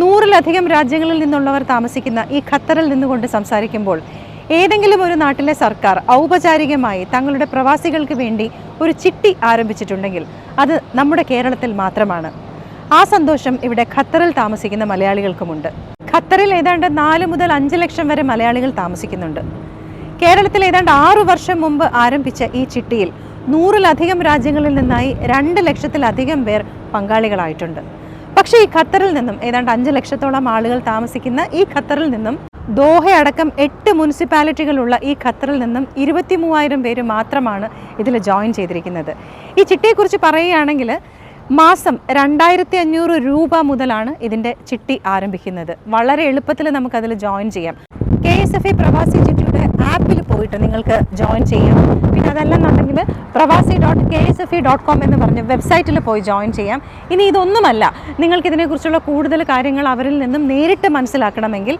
നൂറിലധികം രാജ്യങ്ങളിൽ നിന്നുള്ളവർ താമസിക്കുന്ന ഈ ഖത്തറിൽ നിന്നുകൊണ്ട് സംസാരിക്കുമ്പോൾ ഏതെങ്കിലും ഒരു നാട്ടിലെ സർക്കാർ ഔപചാരികമായി തങ്ങളുടെ പ്രവാസികൾക്ക് വേണ്ടി ഒരു ചിട്ടി ആരംഭിച്ചിട്ടുണ്ടെങ്കിൽ അത് നമ്മുടെ കേരളത്തിൽ മാത്രമാണ്. ആ സന്തോഷം ഇവിടെ ഖത്തറിൽ താമസിക്കുന്ന മലയാളികൾക്കുമുണ്ട്. ഖത്തറിൽ ഏതാണ്ട് നാല് മുതൽ അഞ്ച് ലക്ഷം വരെ മലയാളികൾ താമസിക്കുന്നുണ്ട്. കേരളത്തിൽ ഏതാണ്ട് ആറു വർഷം മുമ്പ് ആരംഭിച്ച ഈ ചിട്ടിയിൽ നൂറിലധികം രാജ്യങ്ങളിൽ നിന്നായി രണ്ട് ലക്ഷത്തിലധികം പേർ പങ്കാളികളായിട്ടുണ്ട്. പക്ഷേ ഈ ഖത്തറിൽ നിന്നും ഏതാണ്ട് അഞ്ച് ലക്ഷത്തോളം ആളുകൾ താമസിക്കുന്ന ഈ ഖത്തറിൽ നിന്നും ദോഹ അടക്കം എട്ട് മുനിസിപ്പാലിറ്റികളുള്ള ഈ ഖത്തറിൽ നിന്നും ഇരുപത്തി മൂവായിരം പേര് മാത്രമാണ് ഇതിൽ ജോയിൻ ചെയ്തിരിക്കുന്നത്. ഈ ചിട്ടിയെക്കുറിച്ച് പറയുകയാണെങ്കിൽ മാസം രണ്ടായിരത്തി അഞ്ഞൂറ് രൂപ മുതലാണ് ഇതിന്റെ ചിട്ടി ആരംഭിക്കുന്നത്. വളരെ എളുപ്പത്തിൽ നമുക്കതിൽ ജോയിൻ ചെയ്യാം. കെ എസ് എഫ് ഇ പ്രവാസി ചിട്ടിയുടെ ആപ്പിൽ പോയിട്ട് നിങ്ങൾക്ക് ജോയിൻ ചെയ്യാം. പിന്നെ അതല്ലെന്നുണ്ടെങ്കിൽ Pravasi dot K S F E dot com എന്ന് പറഞ്ഞ് വെബ്സൈറ്റിൽ പോയി ജോയിൻ ചെയ്യാം. ഇനി ഇതൊന്നുമല്ല. നിങ്ങൾക്കിതിനെക്കുറിച്ചുള്ള കൂടുതൽ കാര്യങ്ങൾ അവരിൽ നിന്നും നേരിട്ട് മനസ്സിലാക്കണമെങ്കിൽ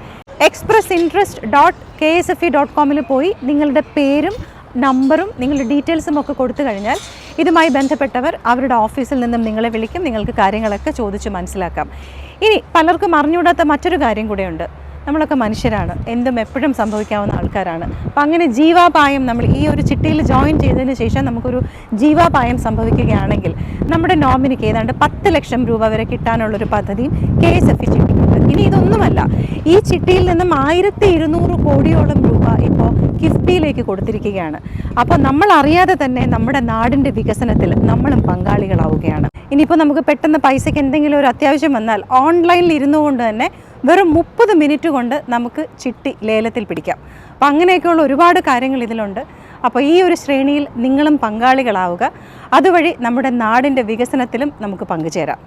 express interest dot K S F E dot കോമിൽ പോയി നിങ്ങളുടെ പേരും നമ്പറും നിങ്ങളുടെ ഡീറ്റെയിൽസും ഒക്കെ കൊടുത്തു കഴിഞ്ഞാൽ ഇതുമായി ബന്ധപ്പെട്ടവർ അവരുടെ ഓഫീസിൽ നിന്നും നിങ്ങളെ വിളിക്കും. നിങ്ങൾക്ക് കാര്യങ്ങളൊക്കെ ചോദിച്ച് മനസ്സിലാക്കാം. ഇനി പലർക്കും അറിഞ്ഞുകൂടാത്ത മറ്റൊരു കാര്യം കൂടെയുണ്ട്. നമ്മളൊക്കെ മനുഷ്യരാണ്. എന്തും എപ്പോഴും സംഭവിക്കാവുന്ന ആൾക്കാരാണ്. അപ്പം അങ്ങനെ ജീവാപായം നമ്മൾ ഈ ഒരു ചിട്ടിയിൽ ജോയിൻ ചെയ്തതിന് ശേഷം നമുക്കൊരു ജീവാപായം സംഭവിക്കുകയാണെങ്കിൽ നമ്മുടെ നോമിനിക്ക് ഏതാണ്ട് പത്ത് ലക്ഷം രൂപ വരെ കിട്ടാനുള്ളൊരു പദ്ധതിയും കെ എസ് എഫ് ചിട്ടിക്കുണ്ട്. ഇനി ഇതൊന്നുമല്ല. ഈ ചിട്ടിയിൽ നിന്നും ആയിരത്തി ഇരുന്നൂറ് കോടിയോളം രൂപ ഇപ്പോൾ കിഫ്ബിയിലേക്ക് കൊടുത്തിരിക്കുകയാണ്. അപ്പോൾ നമ്മൾ അറിയാതെ തന്നെ നമ്മുടെ നാടിന്റെ വികസനത്തിൽ നമ്മളും പങ്കാളികളാവുകയാണ്. ഇനിയിപ്പോൾ നമുക്ക് പെട്ടെന്ന് പൈസയ്ക്ക് എന്തെങ്കിലും ഒരു അത്യാവശ്യം വന്നാൽ ഓൺലൈനിൽ ഇരുന്നുകൊണ്ട് തന്നെ വെറും മുപ്പത് മിനിറ്റ് കൊണ്ട് നമുക്ക് ചിട്ടി ലേലത്തിൽ പിടിക്കാം. അപ്പോൾ അങ്ങനെയൊക്കെയുള്ള ഒരുപാട് കാര്യങ്ങൾ ഇതിലുണ്ട്. അപ്പോൾ ഈ ഒരു ശ്രേണിയിൽ നിങ്ങളും പങ്കാളികളാവുക. അതുവഴി നമ്മുടെ നാടിന്റെ വികസനത്തിലും നമുക്ക് പങ്കുചേരാം.